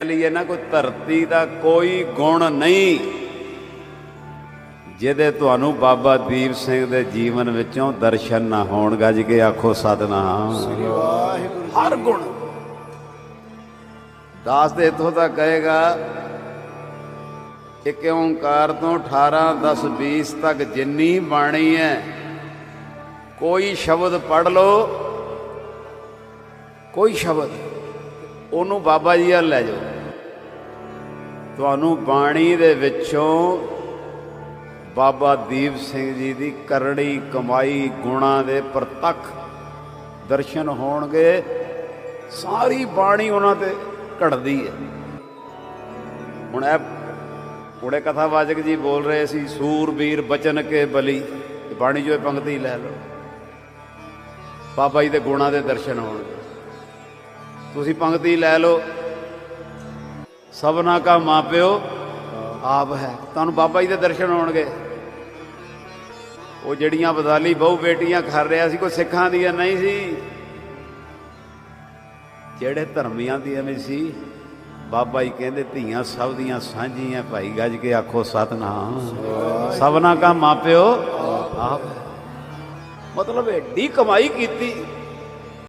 ਲਈ ਨਾ ਕੋਈ ਧਰਤੀ ਦਾ ਕੋਈ ਗੁਣ ਨਹੀਂ ਜਿਹਦੇ ਤੁਹਾਨੂੰ ਬਾਬਾ ਦੀਪ ਸਿੰਘ ਦੇ ਜੀਵਨ ਵਿੱਚੋਂ ਦਰਸ਼ਨ ਨਾ ਹੋਣ ਗੱਜ ਕੇ ਆਖੋ ਸਤਨਾਮ। ਵਾਹਿਗੁਰੂ ਹਰ ਗੁਣ। ਦਾਸ ਦੇ ਇਥੋਂ ਤੱਕ ਕਹੇਗਾ ਇੱਕ ਓੰਕਾਰ ਤੋਂ 18 10 20 ਤੱਕ ਜਿੰਨੀ ਬਾਣੀ ਹੈ ਕੋਈ ਸ਼ਬਦ ਪੜ ਲਓ ਕੋਈ ਸ਼ਬਦ ਉਹਨੂੰ ਬਾਬਾ ਜੀ ਵੱਲ ਲੈ ਜਾਓ। ਤੁਹਾਨੂੰ ਬਾਣੀ ਦੇ ਵਿੱਚੋਂ ਬਾਬਾ ਦੀਪ ਸਿੰਘ ਜੀ ਦੀ ਕਰੜੀ ਕਮਾਈ, ਗੁਣਾ ਦੇ ਪ੍ਰਤੱਖ ਦਰਸ਼ਨ ਹੋਣਗੇ। ਸਾਰੀ ਬਾਣੀ ਉਹਨਾਂ ਤੇ ਘੜਦੀ ਹੈ। ਹੁਣ ਇਹ ਉਹਦੇ ਕਥਾਵਾਚਕ ਜੀ ਬੋਲ ਰਹੇ ਸੀ ਸੂਰਬੀਰ ਬਚਨ ਕੇ ਬਲੀ। ਬਾਣੀ ਜੋ ਇਹ ਪੰਕਤੀ ਲੈ ਲਓ। ਬਾਬਾ ਜੀ ਦੇ ਗੁਣਾ ਦੇ ਦਰਸ਼ਨ ਹੋਣਗੇ। ਤੁਸੀਂ ਪੰਕਤੀ ਲੈ ਲਓ। ਸਭਨਾ ਕਾ ਮਾਪਿਓ ਆਪ ਹੈ। ਤੁਹਾਨੂੰ ਬਾਬਾ ਜੀ ਦੇ ਦਰਸ਼ਨ ਹੋਣਗੇ। ਉਹ ਜਿਹੜੀਆਂ ਬਦਾਲੀ ਬਹੁ ਬੇਟੀਆਂ ਕਰ ਰਿਹਾ ਸੀ, ਕੋਈ ਸਿੱਖਾਂ ਦੀਆਂ ਨਹੀਂ ਸੀ। ਜਿਹੜੇ ਧਰਮੀਆਂ ਦੀਆਂ ਵੀ ਸੀ, ਬਾਬਾ ਜੀ ਕਹਿੰਦੇ ਧੀਆਂ ਸਭ ਦੀਆਂ ਸਾਂਝੀਆਂ, ਭਾਈ ਗੱਜ ਕੇ ਆਖੋ ਸਤਨਾਮ। ਸਭਨਾ ਕਾ ਮਾਪਿਓ ਆਪ ਹੈ। ਮਤਲਬ ਐਡੀ ਕਮਾਈ ਕੀਤੀ।